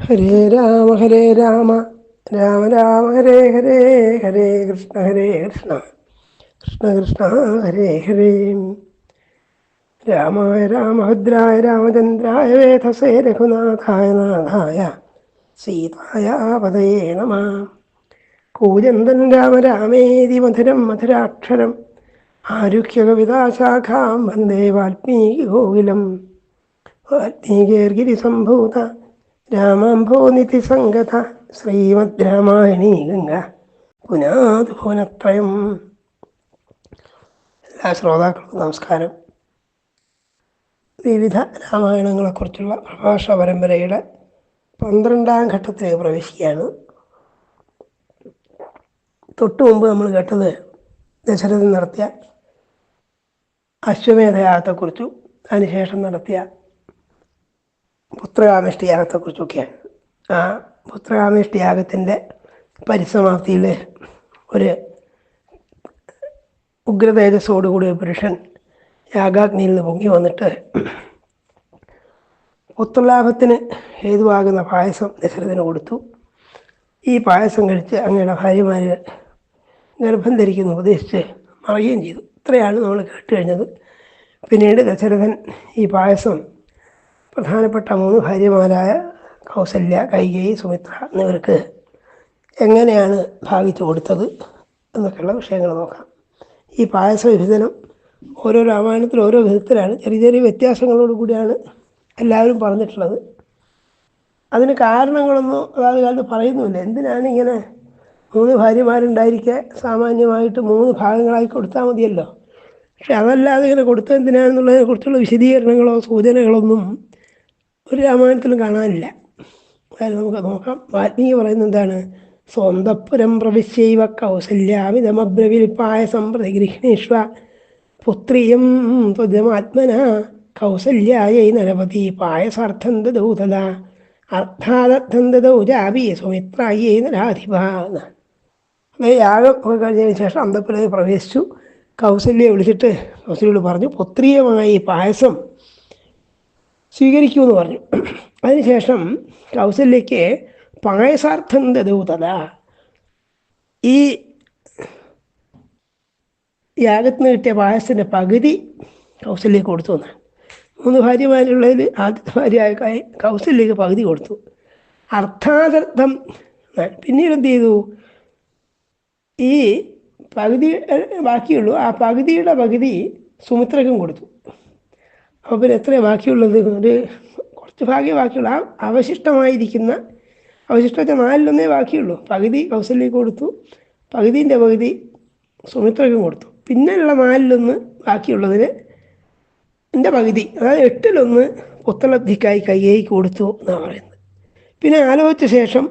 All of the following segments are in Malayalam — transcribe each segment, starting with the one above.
ഹരേ രാമ ഹരേ രാമ. രാമ രാമ ഹരേ ഹരേ ഹരേ കൃഷ്ണ ഹരേ കൃഷ്ണ. കൃഷ്ണ കൃഷ്ണ ഹരേ ഹരേ. രാമായ രാമഭദ്രായ രാമചന്ദ്രായ വേധസേ രഘുനാഥായ നാഥായ സീതായ പതയേ നമ. കൂജന്തൻ രാമ രാമേതി മധുരം മധുരാക്ഷരം ആരുഖ്യ കവിതാശാഖാം വന്ദേ വാൽമീകി ഗോകുലം. വാൽമീകേർഗിരി വാൽമീകീർഗിരിസംഭൂത രാമാംഭോ സംഗത. ശ്രീമദ് രാമായണീ ഗംഗ. പുനാത് ഭുവനത്രയം. എല്ലാ ശ്രോതാക്കൾക്കും നമസ്കാരം. വിവിധ രാമായണങ്ങളെക്കുറിച്ചുള്ള പ്രഭാഷ പരമ്പരയുടെ പന്ത്രണ്ടാം ഘട്ടത്തിലേക്ക് പ്രവേശിക്കുകയാണ്. തൊട്ടു മുമ്പ് നമ്മൾ കേട്ടത് ദശരഥൻ നടത്തിയ അശ്വമേധയാഗത്തെക്കുറിച്ചും അതിനുശേഷം നടത്തിയ പുത്രകാമേഷ്ടി യാഗത്തെക്കുറിച്ചൊക്കെയാണ് ആ പുത്രകാമേഷ്ടി യാഗത്തിന്റെ പരിസമാപ്തിയിൽ ഒരു ഉഗ്രതേജസ്സോടുകൂടി കൂടിയ പുരുഷൻ യാഗാഗ്നിയിൽ നിന്ന് പൊങ്ങി വന്നിട്ട് പുത്രലാഭത്തിന് ഹേതുവാകുന്ന പായസം ദശരഥന് കൊടുത്തു. ഈ പായസം കഴിച്ച് അങ്ങയുടെ ഭാര്യമാർ ഗർഭം ധരിക്കുന്ന ഉപദേശിച്ച് മറയുകയും ചെയ്തു. ഇത്രയാണ് നമ്മൾ കേട്ട് കഴിഞ്ഞത്. പിന്നീട് ദശരഥൻ ഈ പായസം പ്രധാനപ്പെട്ട മൂന്ന് ഭാര്യമാരായ കൗസല്യ കൈകേയി സുമിത്ര എന്നിവർക്ക് എങ്ങനെയാണ് ഭാവിച്ചു കൊടുത്തത് എന്നൊക്കെയുള്ള വിഷയങ്ങൾ നോക്കാം. ഈ പായസ വിഭജനം ഓരോ രാമായണത്തിൽ ഓരോ വിധത്തിലാണ്. ചെറിയ ചെറിയ വ്യത്യാസങ്ങളോട് കൂടിയാണ് എല്ലാവരും പറഞ്ഞിട്ടുള്ളത്. അതിന് കാരണങ്ങളൊന്നും അതാത് കാലത്ത് പറയുന്നുമില്ല. എന്തിനാണ് ഇങ്ങനെ മൂന്ന് ഭാര്യമാരുണ്ടായിരിക്കെ സാമാന്യമായിട്ട് മൂന്ന് ഭാഗങ്ങളായി കൊടുത്താൽ മതിയല്ലോ? പക്ഷെ അതല്ലാതെ ഇങ്ങനെ കൊടുത്തെന്തിനാണെന്നുള്ളതിനെ കുറിച്ചുള്ള വിശദീകരണങ്ങളോ സൂചനകളൊന്നും ഒരു രാമായണത്തിലും കാണാനില്ല. അതായത് നമുക്ക് നോക്കാം. വാത്മീകി പറയുന്നത് എന്താണ്? സ്വന്തപുരം പ്രവിശ്യൈവ കൗസല്യാമിതമബ്രവിൽ സമ്പ്രതി പ്രതിഗൃഹ്ണീഷ്വ പുത്രിയം ത്വജമാത്മന കൗസല്യായൈ നരപതി പായസാർത്ഥം ദൗതത തഥാ അർത്ഥാദർത്ഥം ദദൗ ജാപി സുമിത്രായൈ നരാധിപ അതായത് യാഗം ഒക്കെ കഴിഞ്ഞതിന് ശേഷം അന്തപുരയിൽ പ്രവേശിച്ചു. കൗസല്യെ വിളിച്ചിട്ട് കൗസല്യോട് പറഞ്ഞു പുത്രീയമായി പായസം സ്വീകരിക്കൂ എന്ന് പറഞ്ഞു. അതിനുശേഷം കൗസല്യയ്ക്ക് പായസാർത്ഥം ദൂതത ഈ യാഗത്തിന് കിട്ടിയ പായസത്തിന്റെ പകുതി കൗസല്യക്ക് കൊടുത്തു എന്നാണ്. മൂന്ന് ഭാര്യമാരുള്ളതിൽ ആദ്യത്തെ ഭാര്യയായ കൗസല്യക്ക് പകുതി കൊടുത്തു. അർത്ഥാതർത്ഥം പിന്നീട് എന്ത് ചെയ്തു? ഈ പകുതി ബാക്കിയുള്ളൂ. ആ പകുതിയുടെ പകുതി സുമിത്രക്കും കൊടുത്തു. അപ്പോൾ പിന്നെ എത്രയാണ് ബാക്കിയുള്ളത്? ഒരു കുറച്ച് ഭാഗ്യം ബാക്കിയുള്ളൂ. ആ അവശിഷ്ടമായിരിക്കുന്ന അവശിഷ്ടത്തെ നാലിലൊന്നേ ബാക്കിയുള്ളൂ. പകുതി കൗസല്യക്ക് കൊടുത്തു പകുതിന്റെ പകുതി സുമിത്രയ്ക്കും കൊടുത്തു. പിന്നെയുള്ള നാലിലൊന്ന് ബാക്കിയുള്ളതിന് എന്റെ പകുതി അതായത് എട്ടിലൊന്ന് പുത്തലബ്ധിക്കായി കയ്യേ കൊടുത്തു എന്നാണ് പറയുന്നത്. പിന്നെ ആലോചിച്ച ശേഷം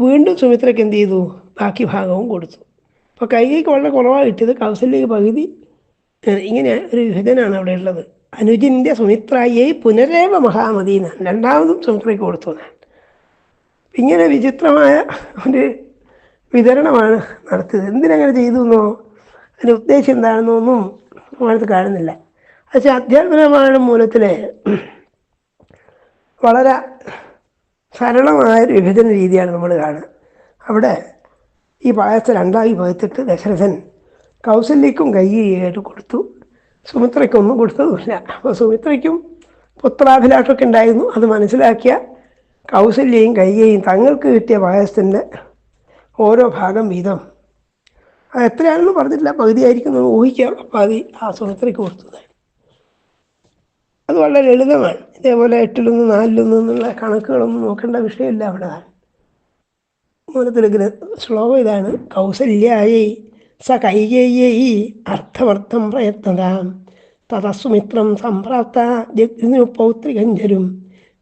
വീണ്ടും സുമിത്രയ്ക്ക് എന്ത് ചെയ്തു? ബാക്കി ഭാഗവും കൊടുത്തു. അപ്പോൾ കൈകൈക്ക് വളരെ കുറവാണ് കിട്ടിയത്. കൗസല്യക്ക് പകുതി ഇങ്ങനെ ഒരു വിഭജനാണ് അവിടെ ഉള്ളത്. അനുജിന്റെ സുമിത്രയെ പുനരേവ മഹാമതി എന്നാണ് രണ്ടാമതും സുമിത്രയ്ക്ക് കൊടുത്തു എന്നാണ്. ഇങ്ങനെ വിചിത്രമായ ഒരു വിതരണമാണ് നടത്തിയത്. എന്തിനങ്ങനെ ചെയ്തു എന്നോ അതിന്റെ ഉദ്ദേശം എന്താണെന്നൊന്നും നമ്മളടുത്ത് കാണുന്നില്ല. പക്ഷേ അധ്യാത്മരാമായണം മൂലത്തിൽ വളരെ സരളമായ ഒരു വിഭജന രീതിയാണ് നമ്മൾ കാണുക. അവിടെ ഈ പായസം രണ്ടായി പകുത്തിട്ട് ദശരഥൻ കൗസല്യക്കും കൈകേയായിട്ട് കൊടുത്തു. സുമിത്രയ്ക്കൊന്നും കൊടുത്തതുമില്ല. അപ്പോൾ സുമിത്രയ്ക്കും പുത്രാഭിലാഷമൊക്കെ ഉണ്ടായിരുന്നു. അത് മനസ്സിലാക്കിയ കൗസല്യയും കൈകയും തങ്ങൾക്ക് കിട്ടിയ പായസത്തിന്റെ ഓരോ ഭാഗം വീതം. അത് എത്രയാണെന്ന് പറഞ്ഞിട്ടില്ല. പകുതിയായിരിക്കും എന്ന് ഊഹിക്കാം. അപ്പോൾ അത് ആ സുമിത്രയ്ക്ക് കൊടുത്തത്. അത് വളരെ ലളിതമാണ്. ഇതേപോലെ എട്ടിലൊന്ന് നാലിലൊന്ന് എന്നുള്ള കണക്കുകളൊന്നും നോക്കേണ്ട വിഷയമില്ല അവിടെ. മൂലത്തിൽ ശ്ലോകം ഇതാണ്. കൗസല്യായി സ കൈകേയി അർത്ഥമർത്ഥം പ്രയത്നതാം. തതസുമിത്രം സംപ്രാപ്ത ജഗ്നു പൗത്രികഞ്ചരും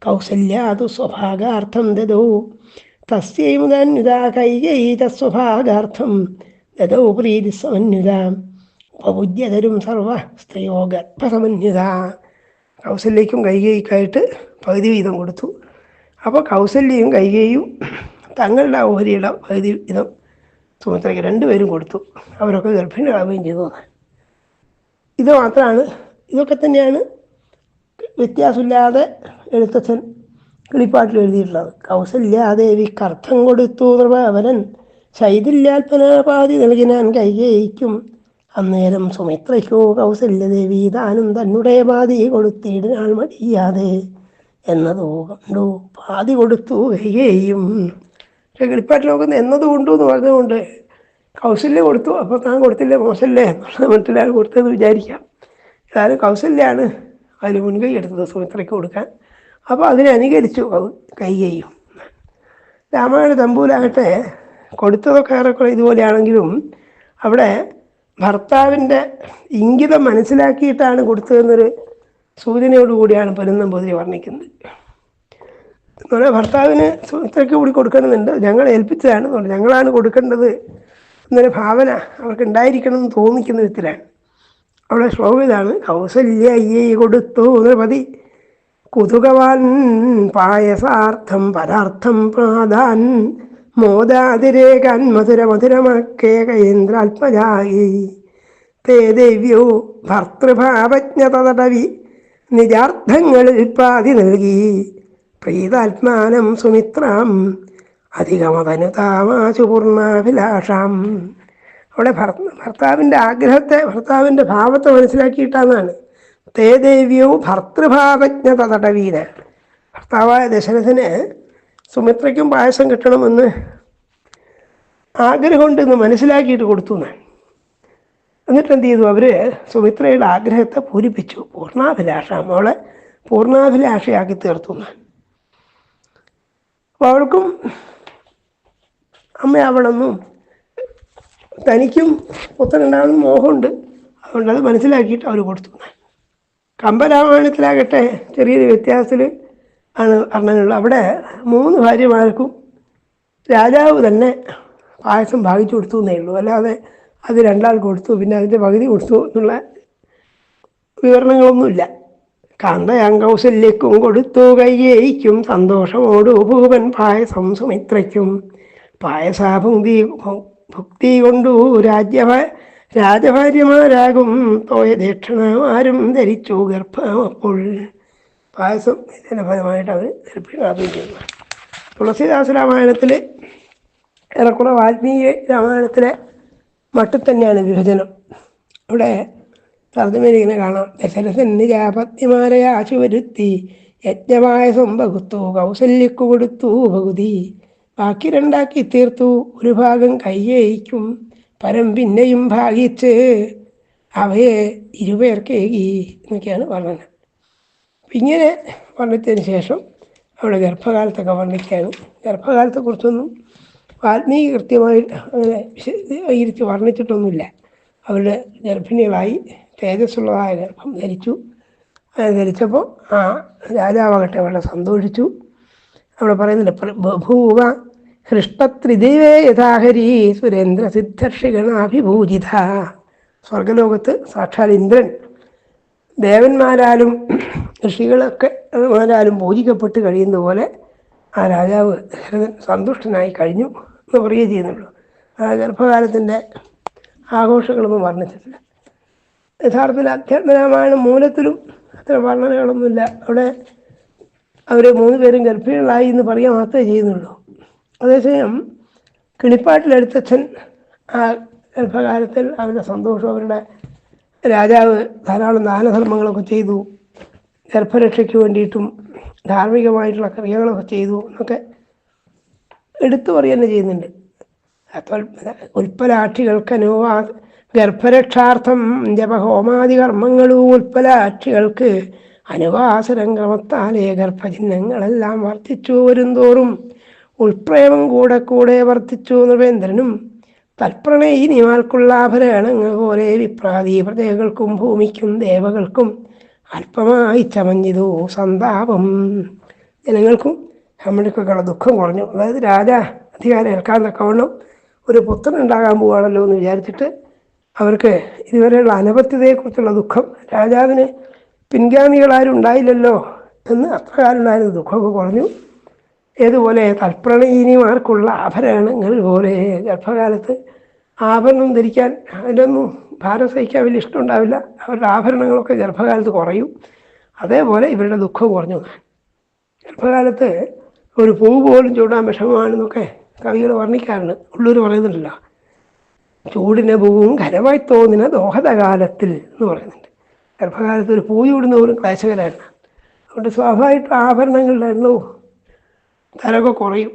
കൗസല്യാതു സ്വഭാഗാർത്ഥം ദദോ. തസ്യൈമുദാന്യുതാ കൈകൈ തസ്വഭാഗാർത്ഥം ദദോ പ്രീതി സമന്യുത ഉപബുദ്ധ്യതരും സർവ സ്ത്രീയോ ഗർഭസമന്യുത കൗസല്യയ്ക്കും കൈകേയിക്കായിട്ട് പകുതി വീതം കൊടുത്തു. അപ്പോൾ കൗസല്യയും കൈകേയും തങ്ങളുടെ ഓഹരിയുടെ പകുതി വീതം സുമിത്രയ്ക്ക് രണ്ടുപേരും കൊടുത്തു. അവരൊക്കെ ഗർഭിണികളാവുകയും ചെയ്തു. ഇത് മാത്രമാണ്. ഇതൊക്കെ തന്നെയാണ് വ്യത്യാസമില്ലാതെ എഴുത്തച്ഛൻ കിളിപ്പാട്ടിൽ എഴുതിയിട്ടുള്ളത്. കൗസല്യാദേവിക്ക് അർത്ഥം കൊടുത്തു പ്രഭാവരൻ ശൈതില്യാൽപനാപാതി നൽകിനാൻ കൈകേയിക്കും. അന്നേരം സുമിത്രയ്ക്കോ കൗസല്യദേവി താനും തന്നെ പാതി കൊടുത്തിടാൻ മടിയാതെ എന്നതോ കണ്ടു. പാതി കൊടുത്തു കൈകേയും. പക്ഷെ കിളിപ്പാട്ടിൽ നോക്കുന്ന എന്നത് കൊണ്ടു എന്ന് പറഞ്ഞതുകൊണ്ട് കൗസല്യ കൊടുത്തു. അപ്പോൾ താൻ കൊടുത്തില്ല? മോശമല്ലേ എന്നുള്ളത് മറ്റൊരാൾ കൊടുത്തതെന്ന് വിചാരിക്കാം. ഏതായാലും കൗസല്യാണ് അതിൽ മുൻകൈ എടുത്തത് സുമിത്രയ്ക്ക് കൊടുക്കാൻ. അപ്പോൾ അതിനെ അനുകരിച്ചു. കൈകയും രാമായണ തമ്പൂലാകട്ടെ കൊടുത്തതൊക്കെ ഏറെക്കുറെ ഇതുപോലെയാണെങ്കിലും അവിടെ ഭർത്താവിന്റെ ഇംഗിതം മനസ്സിലാക്കിയിട്ടാണ് കൊടുത്തതെന്നൊരു സൂചനയോടുകൂടിയാണ് പൊരുന്നമ്പൂതിരി വർണിക്കുന്നത്. എന്നുപറയാൽ ഭർത്താവിന് സുമിത്രയ്ക്ക് കൂടി കൊടുക്കണമെന്നുണ്ട്. ഞങ്ങൾ ഏൽപ്പിച്ചതാണ് ഞങ്ങളാണ് കൊടുക്കേണ്ടത് എന്നൊരു ഭാവന അവർക്ക് ഉണ്ടായിരിക്കണം എന്ന് തോന്നിക്കുന്ന വിധത്തിലാണ്. അവിടെ ശ്ലോകം ഇതാണ് കൗസല്യ അയ്യേ കൊടുത്തു നൃപതി കുതുകവാൻ പായസാർത്ഥം പരാർത്ഥം പാതാൻ മോദാതിരേകാൻ മധുര മധുരമക്കേകേന്ദ്രാത്മജായി തേ ദേവ്യോ ഭർത്തൃഭാവജ്ഞതടവി നിജാർത്ഥങ്ങളിൽ പാതി നൽകി. പ്രീതാത്മാനം സുമിത്രാം അധികമതനുതാമാശു പൂർണാഭിലാഷാം അവിടെ ഭർത്താവിന്റെ ആഗ്രഹത്തെ ഭർത്താവിന്റെ ഭാവത്തെ മനസ്സിലാക്കിയിട്ടാന്നാണ്. തേ ദേവ്യോ ഭർത്തൃഭാവജ്ഞ തടവീന ഭർത്താവായ ദശരഥന് സുമിത്രയ്ക്കും പായസം കിട്ടണമെന്ന് ആഗ്രഹമുണ്ടെന്ന് മനസ്സിലാക്കിയിട്ട് കൊടുത്തു എന്നാണ് എന്നിട്ട് എന്ത് ചെയ്തു അവർ സുമിത്രയുടെ ആഗ്രഹത്തെ പൂരിപ്പിച്ചു. പൂർണാഭിലാഷ അവളെ പൂർണാഭിലാഷയാക്കി തീർത്തു എന്നാണ് അവൾക്കും അമ്മയാവണമെന്നും തനിക്കും പുത്രനുണ്ടാകുന്ന മോഹമുണ്ട്. അതുകൊണ്ട് അത് മനസ്സിലാക്കിയിട്ട് അവർ കൊടുത്തു. കമ്പരാമായണത്തിലാകട്ടെ ചെറിയൊരു വ്യത്യാസത്തിൽ ആണ് വർണനുള്ളത് അവിടെ മൂന്ന് ഭാര്യമാർക്കും രാജാവ് തന്നെ പായസം ഭാഗിച്ചു കൊടുത്തു എന്നേ ഉള്ളൂ. അല്ലാതെ അത് രണ്ടാൾ കൊടുത്തു പിന്നെ അതിന്റെ പകുതി കൊടുത്തു എന്നുള്ള വിവരണങ്ങളൊന്നുമില്ല. കാന്തയാങ്കൗസല്യക്കും കൊടുത്തു കയ്യേയിക്കും സന്തോഷമോടു ഭൂപൻ പായസം സുമിത്രയ്ക്കും. പായസാഭുക്തി ഭുക്തി കൊണ്ടു രാജ്യ രാജഭാര്യമാരാകും തോയ ദക്ഷിണമാരും ധരിച്ചു ഗർഭം അപ്പോൾ പായസം ഇതിന്റെ ഫലമായിട്ട് അവർ ചെയ്യുന്നു തുളസിദാസ രാമായണത്തിൽ ഏറെക്കുറെ വാൽമീകി രാമായണത്തിലെ മട്ടിൽ തന്നെയാണ് വിഭജനം. ഇവിടെ തർജമയിലിങ്ങനെ കാണാം. ദശരഥൻ നിജാപത്നിമാരെ ആശുവരുത്തി യജ്ഞമായ സ്വമ്പകുത്തു കൗസല്യക്കു കൊടുത്തു ഭഗുതി. ബാക്കി രണ്ടാക്കി തീർത്തു ഒരു ഭാഗം കയ്യേയിക്കും പരം പിന്നെയും ഭാഗിച്ച് അവയെ ഇരുപേർക്കേകി എന്നൊക്കെയാണ് പറഞ്ഞത് ഇങ്ങനെ വർണിച്ചതിന് ശേഷം അവിടെ ഗർഭകാലത്തൊക്കെ വർണിക്കുകയാണ്. ഗർഭകാലത്തെക്കുറിച്ചൊന്നും വാൽമീകി കൃത്യമായി അങ്ങനെ വിശദീകരിച്ച് വർണിച്ചിട്ടൊന്നുമില്ല. അവരുടെ ഗർഭിണികളായി തേജസ്സുള്ളതായ ഗർഭം ധരിച്ചു. അത് ധരിച്ചപ്പോൾ ആ രാജാവാകട്ടെ വളരെ സന്തോഷിച്ചു. അവിടെ പറയുന്നുണ്ട് ബഭൂവ ഹൃഷ്ടത്രിദൈവേ യഥാഹരി സുരേന്ദ്ര സിദ്ധർഷിഗണാഭിഭൂജിത സ്വർഗലോകത്ത് സാക്ഷാൽ ഇന്ദ്രൻ. ദേവന്മാരാലും ഋഷികളൊക്കെ മാരാലും പൂജിക്കപ്പെട്ട് കഴിയുന്ന പോലെ ആ രാജാവ് ദശരഥൻ സന്തുഷ്ടനായി കഴിഞ്ഞു എന്ന് പറയുകയും ചെയ്യുന്നുള്ളൂ. ആ ഗർഭകാലത്തിന്റെ ആഘോഷങ്ങളൊന്നും വർണിച്ചിട്ടില്ല യഥാർത്ഥത്തിൽ അധ്യാത്മരാമായണം മൂലത്തിലും അത്ര വർണനകളൊന്നുമില്ല. അവിടെ അവർ മൂന്ന് പേരും ഗർഭിണികളായി എന്ന് പറയാൻ മാത്രമേ ചെയ്യുന്നുള്ളൂ. അതേസമയം കിളിപ്പാട്ടിലെടുത്തച്ഛൻ ആ ഗർഭകാലത്തിൽ അവരുടെ സന്തോഷം അവരുടെ രാജാവ് ധാരാളം ദാനധർമ്മങ്ങളൊക്കെ ചെയ്തു. ഗർഭരക്ഷയ്ക്ക് വേണ്ടിയിട്ടും ധാർമ്മികമായിട്ടുള്ള ക്രിയകളൊക്കെ ചെയ്തു എന്നൊക്കെ എടുത്തു പറയുക തന്നെ ചെയ്യുന്നുണ്ട്. ഉൽപ്പലാക്ഷികൾക്ക് അനുവാ ഗർഭരക്ഷാർത്ഥം ജപഹോമാദി കർമ്മങ്ങളും ഉൽപ്പലാക്ഷികൾക്ക് അനുവാസരം ക്രമത്താലേ ഗർഭചിഹ്നങ്ങളെല്ലാം വർദ്ധിച്ചു വരുംതോറും ഉൾപ്രേമം കൂടെ കൂടെ വർദ്ധിച്ചു നൃപേന്ദ്രനും തൽപ്രണയിനിമാർക്കുള്ള ആഭരണങ്ങൾ പോലെ വിപ്രാതി പ്രജകൾക്കും ഭൂമിക്കും ദേവകൾക്കും അല്പമായി ചമഞ്ഞിതു സന്താപം. ജനങ്ങൾക്കും നമ്മൾക്കൊക്കെയുള്ള ദുഃഖം കുറഞ്ഞു. അതായത് രാജ അധികാരം ഏൽക്കാൻ തക്കവണ്ണം ഒരു പുത്രൻ ഉണ്ടാകാൻ പോവുകയാണല്ലോ എന്ന് വിചാരിച്ചിട്ട് അവർക്ക് ഇതുവരെയുള്ള അനപത്യതയെക്കുറിച്ചുള്ള ദുഃഖം രാജാവിന് പിൻഗാമികളാരും ഉണ്ടായില്ലല്ലോ എന്ന് അത്രകാലുണ്ടായിരുന്ന ദുഃഖമൊക്കെ കുറഞ്ഞു. ഏതുപോലെ തൽപ്രണയിനിമാർക്കുള്ള ആഭരണങ്ങൾ പോലെ ഗർഭകാലത്ത് ആഭരണം ധരിക്കാൻ അതിലൊന്നും ഭാരം സഹിക്കാൻ വലിയ ഇഷ്ടമുണ്ടാവില്ല. അവരുടെ ആഭരണങ്ങളൊക്കെ ഗർഭകാലത്ത് കുറയും. അതേപോലെ ഇവരുടെ ദുഃഖം കുറഞ്ഞു. ഗർഭകാലത്ത് ഒരു പൂ പോലും ചൂടാൻ വിഷമമാണെന്നൊക്കെ കവികൾ വർണിക്കാറുണ്ട്. ഉള്ളൂർ പറയുന്നുണ്ടല്ലോ ചൂടിന് പൂവും ഖരമായി തോന്നിന ദോഹതകാലത്തിൽ എന്ന് പറയുന്നുണ്ട്. ഗർഭകാലത്ത് ഒരു പൂവി വിടുന്ന പോലും ക്ലേശകരാണ് അതുകൊണ്ട് സ്വാഭാവികമായിട്ടും ആഭരണങ്ങളുടെ എണ്ണവും തരമൊക്കെ കുറയും.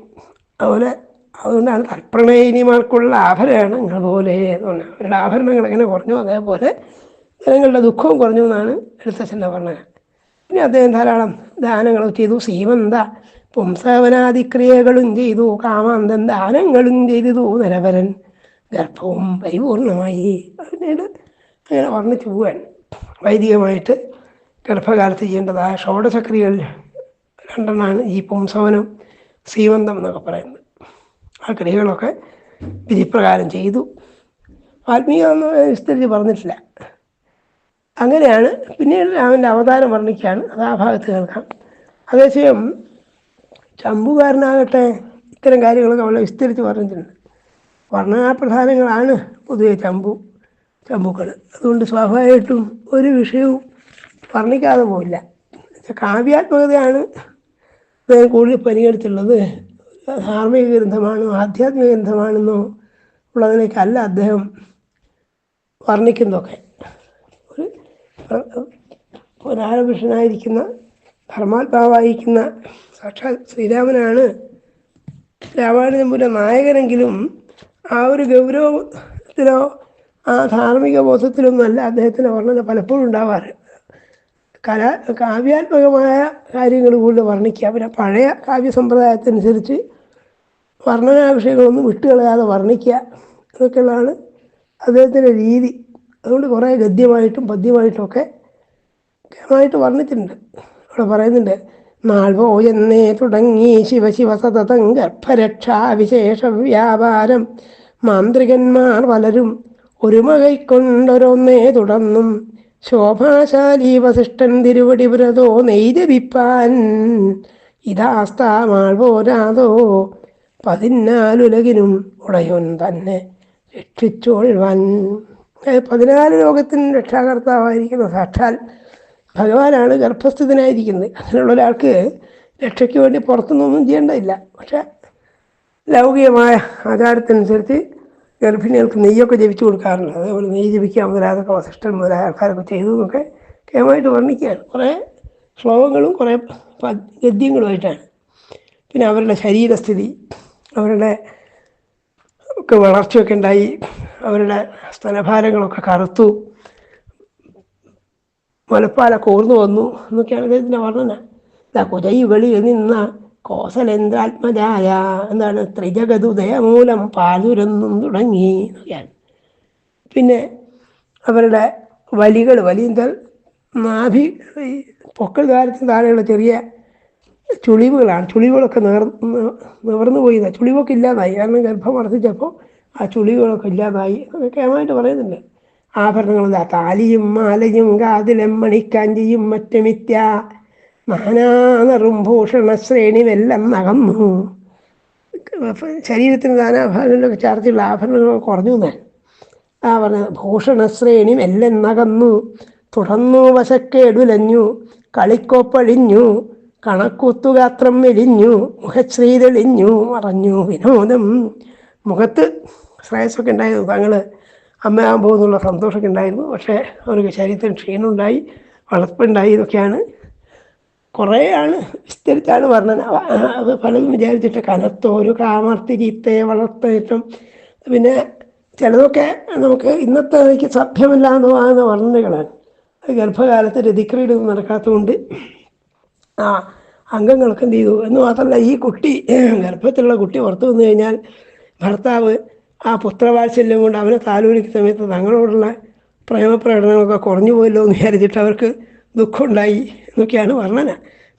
അതുപോലെ അതുകൊണ്ടാണ് തൽപ്രണയിനിമാർക്കുള്ള ആഭരണങ്ങൾ പോലെ അവരുടെ ആഭരണങ്ങൾ എങ്ങനെ കുറഞ്ഞു അതേപോലെ ജനങ്ങളുടെ ദുഃഖവും കുറഞ്ഞു എന്നാണ് എഴുത്തച്ഛന്റെ പറഞ്ഞത് പിന്നെ അദ്ദേഹം ധാരാളം ദാനങ്ങളൊക്കെ ചെയ്തു. സീമന്ത പുംസവനാദിക്രിയകളും ചെയ്തു കാമാന്തം ദാനങ്ങളും ചെയ്തു നിരവരൻ ഗർഭവും പരിപൂർണമായി. പിന്നീട് അങ്ങനെ വർണിച്ചു പോവാൻ. വൈദികമായിട്ട് ഗർഭകാലത്ത് ചെയ്യേണ്ടതായ ഷോഡശക്രിയകൾ രണ്ടെണ്ണമാണ് ഈ പുംസവനം സീമന്തം എന്നൊക്കെ പറയുന്നത്. ആ ക്രിയകളൊക്കെ വിധിപ്രകാരം ചെയ്തു. ആത്മീയമൊന്നും വിസ്തരിച്ച് പറഞ്ഞിട്ടില്ല. അങ്ങനെയാണ് പിന്നീട് രാമന്റെ അവതാരം വർണിക്കുകയാണ്. അത് ആ ഭാഗത്ത് കേൾക്കാം. അതേസമയം ചമ്പുകാരനാകട്ടെ ഇത്തരം കാര്യങ്ങളൊക്കെ വളരെ വിസ്തരിച്ച് പറഞ്ഞിട്ടുണ്ട്. വർണനാപ്രധാനങ്ങളാണ് പൊതുവെ ചമ്പു ചമ്പുക്കൾ. അതുകൊണ്ട് സ്വാഭാവികമായിട്ടും ഒരു വിഷയവും വർണിക്കാതെ പോയില്ല കാവ്യാത്മകതയാണ് അദ്ദേഹം കൂടുതൽ പരിഗണിച്ചുള്ളത് ധാർമ്മിക ഗ്രന്ഥമാണോ ആധ്യാത്മിക ഗ്രന്ഥമാണെന്നോ ഉള്ളതിനേക്കല്ല അദ്ദേഹം വർണിക്കുന്നതൊക്കെ. ഒരു പുരാണപുരുഷനായിരിക്കുന്ന ധർമാത്മാവായിരിക്കുന്ന സാക്ഷാത് ശ്രീരാമനാണ് രാമാനുജമ്പുര നായകനെങ്കിലും ആ ഒരു ഗൗരവത്തിലോ ആ ധാർമ്മിക ബോധത്തിലൊന്നുമല്ല അദ്ദേഹത്തിന്റെ വർണന പലപ്പോഴും ഉണ്ടാവാറ്. കലാ കാവ്യാത്മകമായ കാര്യങ്ങൾ കൂടുതൽ വർണിക്കുക. പിന്നെ പഴയ കാവ്യ സമ്പ്രദായത്തിനനുസരിച്ച് വർണനാ വിഷയങ്ങളൊന്നും വിട്ടുകളയാതെ വർണിക്കുക എന്നൊക്കെയുള്ളതാണ് അദ്ദേഹത്തിന്റെ രീതി. അതുകൊണ്ട് കുറേ ഗദ്യമായിട്ടും പദ്യമായിട്ടും ഒക്കെ കൃത്യമായിട്ട് വർണിച്ചിട്ടുണ്ട്. അവിടെ പറയുന്നുണ്ട് നാൾവോ എന്നേ തുടങ്ങി ശിവശിവ സതതം ഗർഭരക്ഷാ വ്യാപാരം. മാന്ത്രികന്മാർ പലരും ഒരു കൈക്കൊണ്ടൊരൊന്നേ തുടർന്നും. ശോഭാശാലി വസിഷ്ഠൻ തിരുവടിപുരതോ നെയ്തപിപ്പാൻ. ഇതാസ്താമാൾ പോരാതോ പതിനാലുലകിനും ഉടയോൻ തന്നെ രക്ഷിച്ചോൾവൻ. പതിനാല് ലോകത്തിന് രക്ഷാകർത്താവായിരിക്കുന്ന സാക്ഷാൽ ഭഗവാനാണ് ഗർഭസ്ഥിതനായിരിക്കുന്നത്. അങ്ങനെയുള്ള ഒരാൾക്ക് രക്ഷയ്ക്ക് വേണ്ടി പുറത്തുനിന്നൊന്നും ചെയ്യേണ്ടതില്ല. പക്ഷെ ലൗകികമായ ആചാരത്തിനനുസരിച്ച് ഗർഭിണികൾക്ക് നെയ്യൊക്കെ ജപിച്ചു കൊടുക്കാറുണ്ട്. അതേപോലെ നെയ്യ് ജപിക്കുക മുതലായതൊക്കെ വസിഷ്ഠൻ മുതലായ ആൾക്കാരൊക്കെ ചെയ്തു എന്നൊക്കെ കേമായിട്ട് വർണിക്കുകയാണ്. കുറേ ശ്ലോകങ്ങളും കുറേ ഗദ്യങ്ങളുമായിട്ടാണ്. പിന്നെ അവരുടെ ശരീരസ്ഥിതി അവരുടെ ഒക്കെ വളർച്ചയൊക്കെ ഉണ്ടായി അവരുടെ സ്തനഭാരങ്ങളൊക്കെ കറുത്തു മുലപ്പാല കോർന്നു വന്നു എന്നൊക്കെയാണ് അദ്ദേഹത്തിന്റെ വർണന. ഇതാ കുതയുകളിൽ നിന്ന കോസലേന്ദ്രാത്മജായ എന്താണ് ത്രിജഗതുദയമൂലം പാലുരന്നും തുടങ്ങി എന്നൊക്കെയാണ്. പിന്നെ അവരുടെ വലികൾ വലിയന്തൽ നാഭി ഈ പൊക്കൽ ദ്വാരത്തിന് താഴെയുള്ള ചെറിയ ചുളിവുകളാണ്. ചുളിവുകളൊക്കെ നേർ നിവർന്നു പോയി. ചുളിവൊക്കെ ഇല്ലാതായി. കാരണം ഗർഭം വർദ്ധിച്ചപ്പോൾ ആ ചുളിവുകളൊക്കെ ഇല്ലാതായി എന്നൊക്കെ കേമായിട്ട് പറയുന്നുണ്ട്. ആഭരണങ്ങളില്ല താലിയും മാലയും കാതിലും മണിക്കാഞ്ചിയും മറ്റുമിത്യ. നാനാനറും ഭൂഷണ ശ്രേണിമെല്ലാം നകന്നു. ശരീരത്തിന് നാനാഭാഗങ്ങളിലൊക്കെ ചാർത്തിയുള്ള ആഭരണങ്ങൾ കുറഞ്ഞു എന്നാൽ ആ പറഞ്ഞ ഭൂഷണശ്രേണി മെല്ലെ നകന്നു. തുടർന്നു വശക്കേടുലഞ്ഞു. കളിക്കോപ്പഴിഞ്ഞു. കണക്കൂത്തുകാത്രം മെലിഞ്ഞു. മുഖശ്രീ തെളിഞ്ഞു മറഞ്ഞു. വിനോദം. മുഖത്ത് ശ്രേയസ്സൊക്കെ ഉണ്ടായത് തങ്ങൾ അമ്മയാകാൻ പോകുന്നുള്ള സന്തോഷമൊക്കെ ഉണ്ടായിരുന്നു. പക്ഷേ അവർക്ക് ശരീരത്തിന് ക്ഷീണമുണ്ടായി വളർപ്പുണ്ടായി ഇതൊക്കെയാണ് കുറേയാണ് വിസ്തരിച്ചാണ് വർണന. അത് പലതും വിചാരിച്ചിട്ട് കനത്തോരു കാമർത്തിരിത്തെ വളർത്തേറ്റം പിന്നെ ചിലതൊക്കെ നമുക്ക് ഇന്നത്തെ എനിക്ക് സഭ്യമല്ലാന്നതാകുന്ന വർണനകളാണ്. അത് ഗർഭകാലത്ത് രതിക്രീഡ് നടക്കാത്തതുകൊണ്ട് ആ അംഗങ്ങൾക്ക് എന്ത് ചെയ്തു? എന്ന് മാത്രമല്ല ഈ കുട്ടി ഗർഭത്തിലുള്ള കുട്ടി പുറത്തു വന്നു കഴിഞ്ഞാൽ ഭർത്താവ് ആ പുത്രവാത്സല്യം കൊണ്ട് അവനെ താലോലിക്കുന്ന സമയത്ത് തങ്ങളോടുള്ള പ്രേമപ്രകടനങ്ങളൊക്കെ കുറഞ്ഞു പോയല്ലോ എന്ന് വിചാരിച്ചിട്ട് അവർക്ക് ദുഃഖമുണ്ടായി എന്നൊക്കെയാണ് വർണന.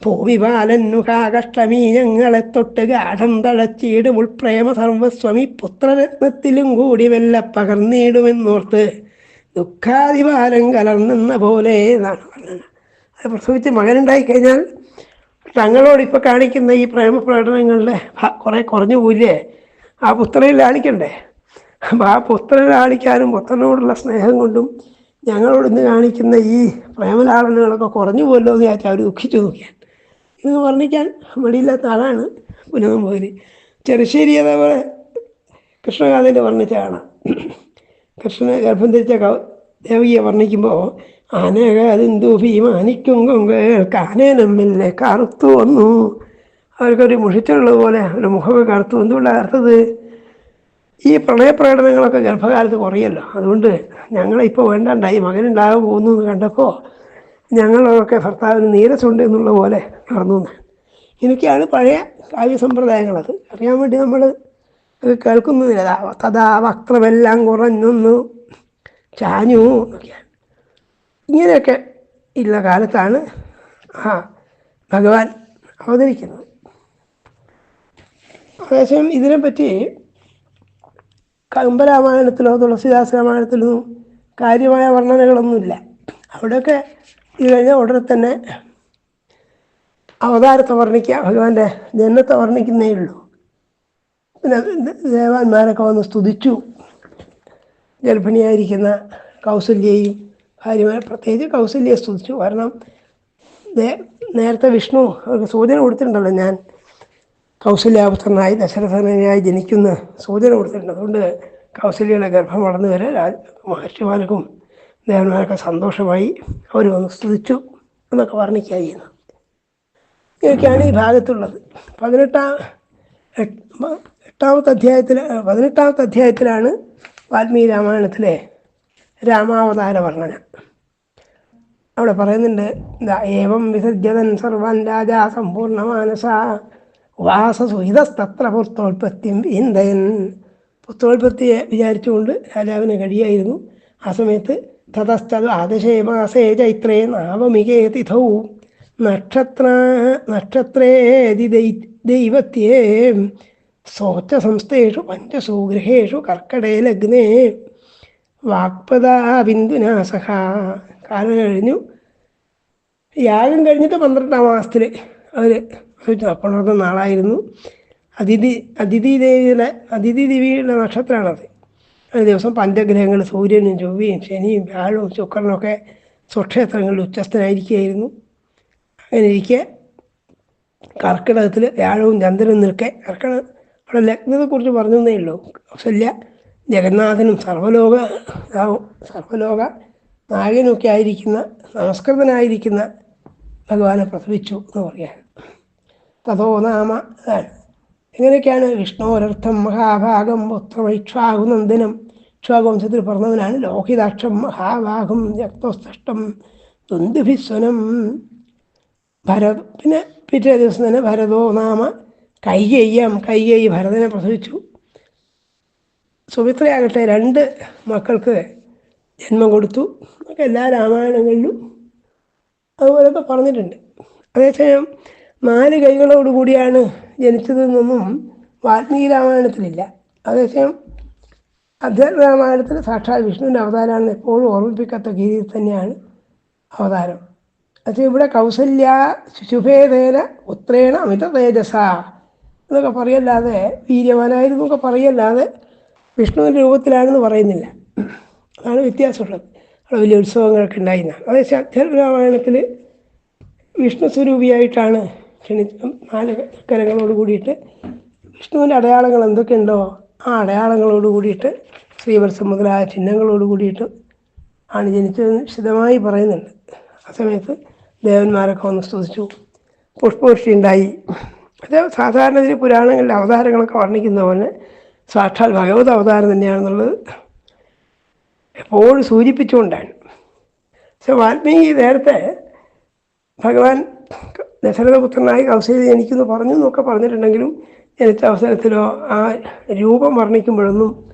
ഭൂവിപാലന്നുകാകഷ്ടമീ ഞങ്ങളെ തൊട്ട് ഗാഠം തഴച്ചിടും ഉൾപ്രേമ സർവസ്വമി പുത്രരത്നത്തിലും കൂടി വെല്ല പകർന്നിടുമെന്നോർത്ത് ദുഃഖാതിപാലം കലർന്നെന്ന പോലെ എന്നാണ് വർണന. അത് പ്രസവിച്ച് മകനുണ്ടായി കഴിഞ്ഞാൽ തങ്ങളോട് ഇപ്പോൾ കാണിക്കുന്ന ഈ പ്രേമ പ്രകടനങ്ങളുടെ കുറേ കുറഞ്ഞു പോയില്ലേ? ആ പുത്രയിൽ ലാളിക്കണ്ടേ അപ്പം ആ പുത്രനെ കാണിക്കാനും പുത്രനോടുള്ള സ്നേഹം കൊണ്ടും ഞങ്ങളോട് ഇന്ന് കാണിക്കുന്ന ഈ പ്രേമലാളനകളൊക്കെ കുറഞ്ഞു പോലോ എന്ന് വിചാരിച്ചാൽ അവർ ദുഃഖിച്ചു നോക്കിയാൽ. എന്ന് വർണിക്കാൻ മടിയില്ലാത്ത ആളാണ് പുനമ്പൂരി ചെറുശ്ശേരി അതേപോലെ കൃഷ്ണകാന്തിന്റെ വർണിച്ച ആളാണ് കൃഷ്ണനെ ഗർഭം ധരിച്ച ദേവിയെ വർണിക്കുമ്പോൾ അനകതിന്തു ഭീമാനിക്കും കൊങ്കേൾക്ക് ആനേനമ്മില്ലേ കറുത്തു വന്നു. അവർക്കൊരു മുഷിച്ചുള്ളത് പോലെ ഒരു മുഖമൊക്കെ കറുത്തു എന്തുകൊണ്ടാണ് കറുത്തത് ഈ പ്രണയപ്രകടനങ്ങളൊക്കെ ഗർഭകാലത്ത് കുറയല്ലോ. അതുകൊണ്ട് ഞങ്ങളിപ്പോൾ വേണ്ടണ്ടായി. മകനുണ്ടാകാൻ പോകുന്നു എന്ന് കണ്ടപ്പോൾ ഞങ്ങളൊക്കെ ഭർത്താവിന് നീരസുണ്ട് എന്നുള്ള പോലെ നടന്നു എനിക്കാണ് പഴയ കാവ്യസമ്പ്രദായങ്ങളത് അറിയാൻ വേണ്ടി നമ്മൾ കേൾക്കുന്നില്ല തഥാ വക്രമെല്ലാം കുറഞ്ഞൊന്നു ചാഞ്ഞു എന്നൊക്കെയാണ് ഇങ്ങനെയൊക്കെ ഉള്ള കാലത്താണ് ആ ഭഗവാൻ അവതരിക്കുന്നത്. അതേസമയം ഇതിനെപ്പറ്റി കമ്പരാമായണത്തിലോ തുളസിദാസ് രാമായണത്തിലോ കാര്യമായ വർണനകളൊന്നുമില്ല. അവിടെയൊക്കെ ഇത് കഴിഞ്ഞാൽ ഉടനെ തന്നെ അവതാരത്തെ വർണിക്കുക ഭഗവാന്റെ ജന്മത്തെ വർണിക്കുന്നേ ഉള്ളൂ. പിന്നെ ദേവാന്മാരൊക്കെ വന്ന് സ്തുതിച്ചു. ഗർഭിണിയായിരിക്കുന്ന കൗസല്യയും ഭാര്യമാരെ പ്രത്യേകിച്ച് കൗസല്യയെ സ്തുതിച്ചു. കാരണം നേരത്തെ വിഷ്ണു അവർക്ക് സൂചന കൊടുത്തിട്ടുണ്ടല്ലോ ഞാൻ. കൗസല്യാപുത്രനായി ദശരഥനായി ജനിക്കുന്ന സൂചന കൊടുത്തിട്ടുണ്ട്. അതുകൊണ്ട് കൗസല്യയുടെ ഗർഭം വളർന്നു വരെ രാജ മഹർഷിമാർക്കും ദേവന്മാർക്കും സന്തോഷമായി അവർ വന്ന് സ്തുതിച്ചു എന്നൊക്കെ വർണിക്കുക ചെയ്യുന്നു ഇതൊക്കെയാണ് ഈ ഭാഗത്തുള്ളത്. പതിനെട്ടാം എട്ടാമത്തെ അധ്യായത്തിൽ പതിനെട്ടാമത്തെ അധ്യായത്തിലാണ് വാൽമീകി രാമായണത്തിലെ രാമാവതാര വർണന. അവിടെ പറയുന്നുണ്ട് "ദാ ഏവം വിസർജതൻ സർവൻ രാജാ സമ്പൂർണമാനസ വാസസുഹിതസ്തത്ര പുത്രോൽപത്തിയും ഇന്ദയൻ. പുത്രോൽപത്തിയെ വിചാരിച്ചുകൊണ്ട് രാജാവിന് കഴിയായിരുന്നു. ആ സമയത്ത് തതസ്ഥത് ആദശേ മാസേ ചൈത്രേ നാവമികേ തിഥൗ നക്ഷത്ര നക്ഷത്രേതി ദൈ- ദൈവത്യേ. സോച്ച സംസ്ഥേഷു പഞ്ചസു കർക്കടേ ലഗ്നേ. വാക്പദാ ബിന്ദുനാസഹ കാലം കഴിഞ്ഞു. യാഗം കഴിഞ്ഞിട്ട് പന്ത്രണ്ടാം മാസത്തിൽ അവർ പുണർന്ന നാളായിരുന്നു. അതിഥി അതിഥി ദേവിയുടെ അതിഥി ദേവിയുടെ നക്ഷത്രമാണത്. ഒരു ദിവസം പഞ്ചഗ്രഹങ്ങൾ സൂര്യനും ചൊവ്വയും ശനിയും വ്യാഴവും ശുക്രനൊക്കെ സ്വക്ഷേത്രങ്ങളിൽ ഉച്ചസ്ഥനായിരിക്കുകയായിരുന്നു അങ്ങനെ ഇരിക്കെ കർക്കിടകത്തിൽ വ്യാഴവും ചന്ദ്രനും നിൽക്കെ കർക്കിടക അവിടെ ലഗ്നത്തെക്കുറിച്ച് പറഞ്ഞു ഉള്ളൂ. കൗസല്യ ജഗന്നാഥനും സർവലോക സർവലോക നായകനൊക്കെ ആയിരിക്കുന്ന സംസ്കൃതനായിരിക്കുന്ന ഭഗവാനെ പ്രസവിച്ചു എന്ന് പറയാൻ തഥോ നാമ. അതാണ് എങ്ങനെയൊക്കെയാണ് വിഷ്ണോരർത്ഥം മഹാഭാഗം പുത്രവൈക്ഷ്വാകുനന്ദനം ഇക്ഷ്വാകുവംശത്തിൽ പറഞ്ഞവനാണ് ലോഹിതാക്ഷം മഹാഭാഗം രക്തോസ്തഷ്ടം ദുന്ദുഭിസ്വനം ഭരത് പിന്നെ പിറ്റേ ദിവസം തന്നെ ഭരതോ നാമ. കൈകയ്യം കൈകൈ ഭരതനെ പ്രസവിച്ചു. സുമിത്രയാകട്ടെ രണ്ട് മക്കൾക്ക് ജന്മം കൊടുത്തു. എല്ലാ രാമായണങ്ങളിലും അതുപോലൊക്കെ പറഞ്ഞിട്ടുണ്ട്. അതേസമയം നാല് കൈകളോടുകൂടിയാണ് ജനിച്ചതെന്നൊന്നും വാൽമീകി രാമായണത്തിലില്ല. അതേസമയം അദ്ദേഹ രാമായണത്തിൽ സാക്ഷാൽ വിഷ്ണുവിന്റെ അവതാരമാണ് എപ്പോഴും ഓർമ്മിപ്പിക്കാത്ത രീതിയിൽ തന്നെയാണ് അവതാരം. അതേ ഇവിടെ കൗസല്യ ശിശുഭേദേന പുത്രേണ അമിത തേജസ എന്നൊക്കെ പറയല്ലാതെ വീര്യവാനായിരുന്നു എന്നൊക്കെ പറയല്ലാതെ വിഷ്ണുവിന്റെ രൂപത്തിലാണെന്ന് പറയുന്നില്ല. അതാണ് വ്യത്യാസമുള്ളത്. അവിടെ വലിയ ഉത്സവങ്ങളൊക്കെ ഉണ്ടായിരുന്ന അതേ രാമായണത്തിൽ വിഷ്ണു സ്വരൂപിയായിട്ടാണ് ക്ഷണി നാല് കരങ്ങളോട് കൂടിയിട്ട് വിഷ്ണുവിന്റെ അടയാളങ്ങൾ എന്തൊക്കെയുണ്ടോ ആ അടയാളങ്ങളോട് കൂടിയിട്ട് ശ്രീവത്സം മുതലായ ചിഹ്നങ്ങളോട് കൂടിയിട്ട് ആണ് ജനിച്ചതെന്ന് വിശദമായി പറയുന്നുണ്ട്. ആ സമയത്ത് ദേവന്മാരൊക്കെ വന്ന് സ്തുതിച്ചു. പുഷ്പവൃഷ്ടി ഉണ്ടായി അത് സാധാരണ ഇതിൽ പുരാണങ്ങളിലെ അവതാരങ്ങളൊക്കെ വർണിക്കുന്ന പോലെ സാക്ഷാൽ ഭഗവത് അവതാരം തന്നെയാണെന്നുള്ളത് എപ്പോഴും സൂചിപ്പിച്ചുകൊണ്ടാണ്. പക്ഷെ വാൽമീകി നേരത്തെ ഭഗവാൻ ദശരഥപുത്രനായി കൗശല്യ ജനിക്കുന്നു പറഞ്ഞു എന്നൊക്കെ പറഞ്ഞിട്ടുണ്ടെങ്കിലും ജനിച്ച അവസരത്തിലോ ആ രൂപം വർണിക്കുമ്പോഴൊന്നും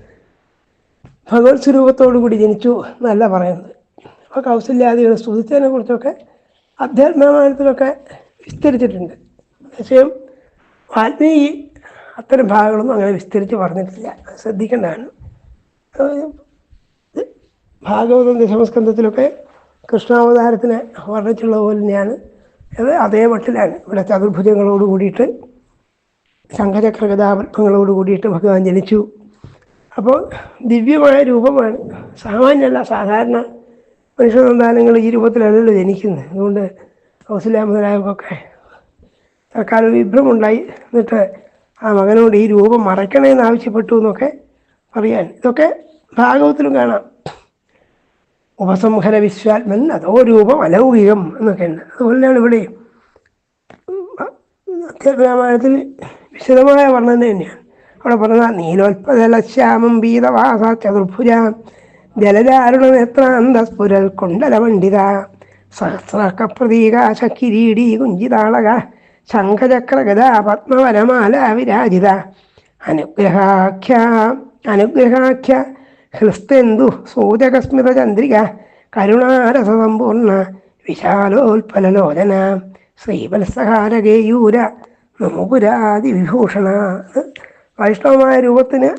ഭഗവത് സ്വരൂപത്തോടു കൂടി ജനിച്ചു എന്നല്ല പറയുന്നത്. അപ്പോൾ കൗസല്യാദികളെ സ്തുതിച്ചതിനെ കുറിച്ചൊക്കെ അധ്യാത്മമാനത്തിലൊക്കെ വിസ്തരിച്ചിട്ടുണ്ട്. പക്ഷേയും വാൽമീകി അത്തരം ഭാഗങ്ങളൊന്നും അങ്ങനെ വിസ്തരിച്ച് പറഞ്ഞിട്ടില്ല. ശ്രദ്ധിക്കേണ്ടതാണ്. ഭാഗവതം ദശമസ്കന്ധത്തിലൊക്കെ കൃഷ്ണാവതാരത്തിനെ വർണിച്ചുള്ള പോലെ തന്നെയാണ് അത് അതേ മട്ടിലാണ്. ഇവിടെ ചതുർഭുജങ്ങളോട് കൂടിയിട്ട് ശംഖചക്ര കഥാപത്മങ്ങളോട് കൂടിയിട്ട് ഭഗവാൻ ജനിച്ചു. അപ്പോൾ ദിവ്യമായ രൂപമാണ്. സാമാന്യല്ല സാധാരണ മനുഷ്യസന്താനങ്ങൾ ഈ രൂപത്തിലല്ലല്ലോ ജനിക്കുന്നത്. അതുകൊണ്ട് കൗസല്യ മുതലായവർക്കൊക്കെ തൽക്കാലം വിഭ്രമുണ്ടായി എന്നിട്ട് ആ മകനോട് ഈ രൂപം മറയ്ക്കണേന്ന് ആവശ്യപ്പെട്ടു എന്നൊക്കെ പറയാൻ. ഇതൊക്കെ ഭാഗവത്തിലും കാണാം. ഉപസംഹര വിശ്വാത്മൻ അതോ രൂപം അലൗകികം എന്നൊക്കെയുണ്ട് അതുപോലെയാണ് ഇവിടെ അധ്യാത്മരാമായണത്തിൽ വിശദമായ വർണന തന്നെയാണ്. അവിടെ പറഞ്ഞ നീലോത്പതലശ്യാമം ഭീതവാസ ചതുർഭുജ ജലചാരുണനേത്രാന്തസ്ഫുരൽ കുണ്ടലമണ്ഡിത സഹസ്രക പ്രതീകാശ കിരീടി കുഞ്ചിതാളക ശംഖചക്രഗത പത്മവരമാല വിരാജിത. അനുഗ്രഹാഖ്യ അനുഗ്രഹാഖ്യ ഹൃസ്തെന്ദു സൂചകസ്മിത ചന്ദ്രിക കരുണാരസസമ്പൂർണ വിശാലോൽപലലോചന ശ്രീവത്സഹാരകേയൂര നൂപുരാതിവിഭൂഷണ വൈഷ്ണവമായ രൂപത്തിന്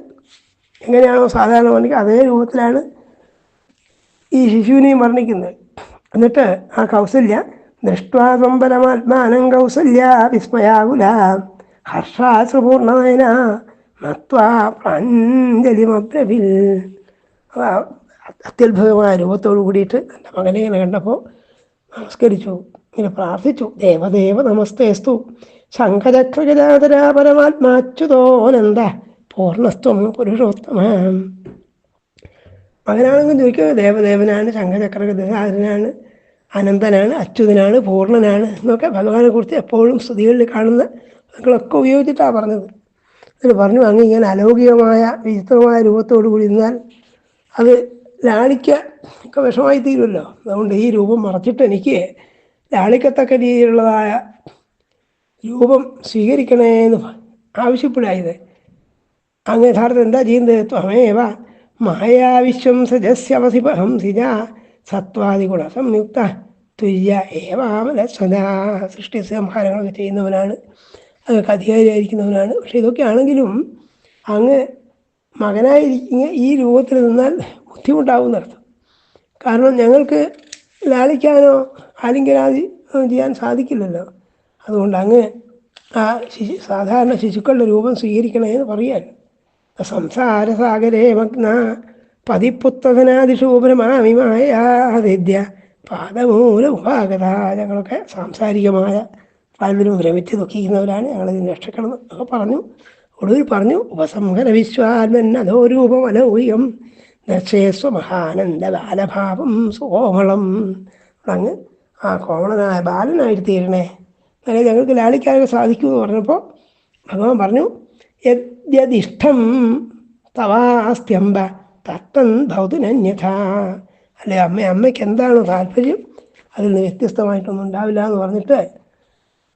എങ്ങനെയാണോ സാധാരണ വർണിക്കുക അതേ രൂപത്തിലാണ് ഈ ശിശുവിനെയും വർണിക്കുന്നത്. എന്നിട്ട് ആ കൗസല്യ ദൃഷ്ട്വാ പരമാത്മാനം കൗസല്യ വിസ്മയാകുല ഹർഷാശ്രുപൂർണനയന മത്വാ പ്രാഞ്ജലിമബ്രവിൽ അത്യത്ഭുതമായ രൂപത്തോടു കൂടിയിട്ട് എന്റെ മകനെ ഇങ്ങനെ കണ്ടപ്പോൾ നമസ്കരിച്ചു. ഇങ്ങനെ പ്രാർത്ഥിച്ചു. ദേവദേവ നമസ്തേസ്തു. ശംഖചക്രഗജാതര പരമാത്മാച്യുതോനന്ത പൂർണസ്ത്വം പുരുഷോത്തമ. മകനാണെങ്കിൽ ചോദിക്കുക ദേവദേവനാണ് ശംഖചക്രഗജാതനാണ് അനന്തനാണ് അച്യുതനാണ് പൂർണനാണ് എന്നൊക്കെ ഭഗവാനെ കുറിച്ച് എപ്പോഴും സ്തുതികളിൽ കാണുന്ന നിങ്ങളൊക്കെ ഉപയോഗിച്ചിട്ടാണ് പറഞ്ഞത്. എന്നിട്ട് പറഞ്ഞു അങ്ങ് ഇങ്ങനെ അലൗകികമായ വിചിത്രമായ രൂപത്തോടു കൂടി ഇരുന്നാൽ അത് ലാളിക്ക ഒക്കെ വിഷമായി തീരുമല്ലോ. അതുകൊണ്ട് ഈ രൂപം മറച്ചിട്ട് എനിക്ക് ലാളിക്കത്തക്ക രീതിയിലുള്ളതായ രൂപം സ്വീകരിക്കണേ എന്ന് ആവശ്യപ്പെടായത്. അങ്ങ് യഥാർത്ഥം എന്താ ചെയ്യുന്നത്? ത്വമേവ മായാവിശ്വം സജസ്യവസിപഹം സിജ സത്വാദിഗുണ സംയുക്ത തുല്യ ഏവാമല സദാ സൃഷ്ടി സംഹാരങ്ങളൊക്കെ ചെയ്യുന്നവനാണ്. അതൊക്കെ അധികാരിയായിരിക്കുന്നവനാണ്. പക്ഷെ ഇതൊക്കെ ആണെങ്കിലും അങ്ങ് മകനായിരിക്കുന്ന ഈ രൂപത്തിൽ നിന്നാൽ ബുദ്ധിമുട്ടാവുന്നർത്ഥം കാരണം ഞങ്ങൾക്ക് ലാളിക്കാനോ ആലിംഗനാദി ചെയ്യാൻ സാധിക്കില്ലല്ലോ. അതുകൊണ്ട് അങ്ങ് ആ ശിശു സാധാരണ ശിശുക്കളുടെ രൂപം സ്വീകരിക്കണേ എന്ന് പറയാൻ. സംസാരസാഗരേ മഗ്ന പതിപ്പുത്തനാദിശൂപരമാമിമായാദിദ്യ പാദമൂല ഉപാഗത ഞങ്ങളൊക്കെ സാംസാരികമായ പലതിലും ഭ്രമിച്ച് ദുഃഖിക്കുന്നവരാണ് ഞങ്ങളിതിന് രക്ഷക്കണം എന്നൊക്കെ പറഞ്ഞു. ഒടുവിൽ പറഞ്ഞു ഉപസംഹര വിശ്വാത്മൻ അതോ രൂപം ദർശയസ്വ മഹാനന്ദ ബാലഭാവം സോമളം. അങ്ങ് ആ കോമളനായ ബാലനായിട്ട് തീരണേ. അങ്ങനെ ഞങ്ങൾക്ക് ലാളിക്കാനൊക്കെ എന്ന് പറഞ്ഞപ്പോൾ ഭഗവാൻ പറഞ്ഞു യദ്യതിഷ്ടം തവാസ്ത്യംബ തത്തൻ ഭൗതിനന്യഥ. അല്ലെ അമ്മ അമ്മയ്ക്ക് എന്താണ് താല്പര്യം? അതിൽ നിന്ന് വ്യത്യസ്തമായിട്ടൊന്നും ഉണ്ടാവില്ല എന്ന് പറഞ്ഞിട്ട്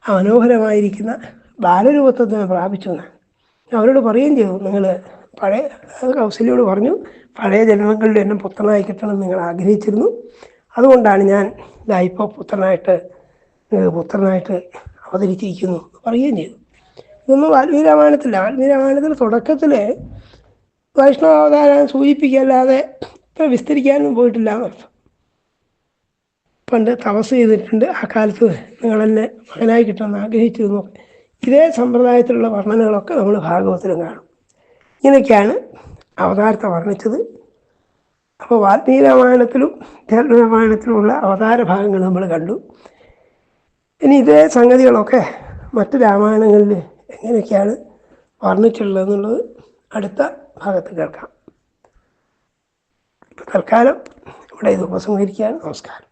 ആ മനോഹരമായിരിക്കുന്ന ബാലരൂപത്വത്തിനെ പ്രാപിച്ചു എന്നാണ്. അവരോട് പറയുകയും ചെയ്തു. നിങ്ങൾ പഴയ കൗസല്യോട് പറഞ്ഞു പഴയ ജന്മങ്ങളിൽ എന്നെ പുത്രനായി കിട്ടണം നിങ്ങൾ ആഗ്രഹിച്ചിരുന്നു. അതുകൊണ്ടാണ് ഞാൻ ഇപ്പോൾ പുത്രനായിട്ട് പുത്രനായിട്ട് അവതരിച്ചിരിക്കുന്നു എന്ന് പറയുകയും ചെയ്തു. ഇതൊന്നും വാൽമീകി രാമായണത്തില്ല വാൽമീകി രാമായണത്തിൽ തുടക്കത്തിൽ വൈഷ്ണവ അവതാരം സൂചിപ്പിക്കല്ലാതെ ഇത്ര വിസ്തരിക്കാനും പോയിട്ടില്ല പണ്ട് തപസ് ചെയ്തിട്ടുണ്ട്. ആ കാലത്ത് നിങ്ങളെന്നെ മകനായി കിട്ടുമെന്ന് ആഗ്രഹിച്ചിരുന്നു. ഇതേ സമ്പ്രദായത്തിലുള്ള വർണനകളൊക്കെ നമ്മൾ ഭാഗവത്തിലും കാണും. ഇങ്ങനെയൊക്കെയാണ് അവതാരത്തെ വർണിച്ചത്. അപ്പോൾ വാൽമീകി രാമായണത്തിലും രാമായണത്തിലുമുള്ള അവതാര ഭാഗങ്ങൾ നമ്മൾ കണ്ടു. ഇനി ഇതേ സംഗതികളൊക്കെ മറ്റ് രാമായണങ്ങളിൽ എങ്ങനെയൊക്കെയാണ് വർണിച്ചിട്ടുള്ളതെന്നുള്ളത് അടുത്ത ഭാഗത്ത് കേൾക്കാം. തൽക്കാലം ഇവിടെ ഇത് ഉപസംഹരിക്കുകയാണ്. നമസ്കാരം.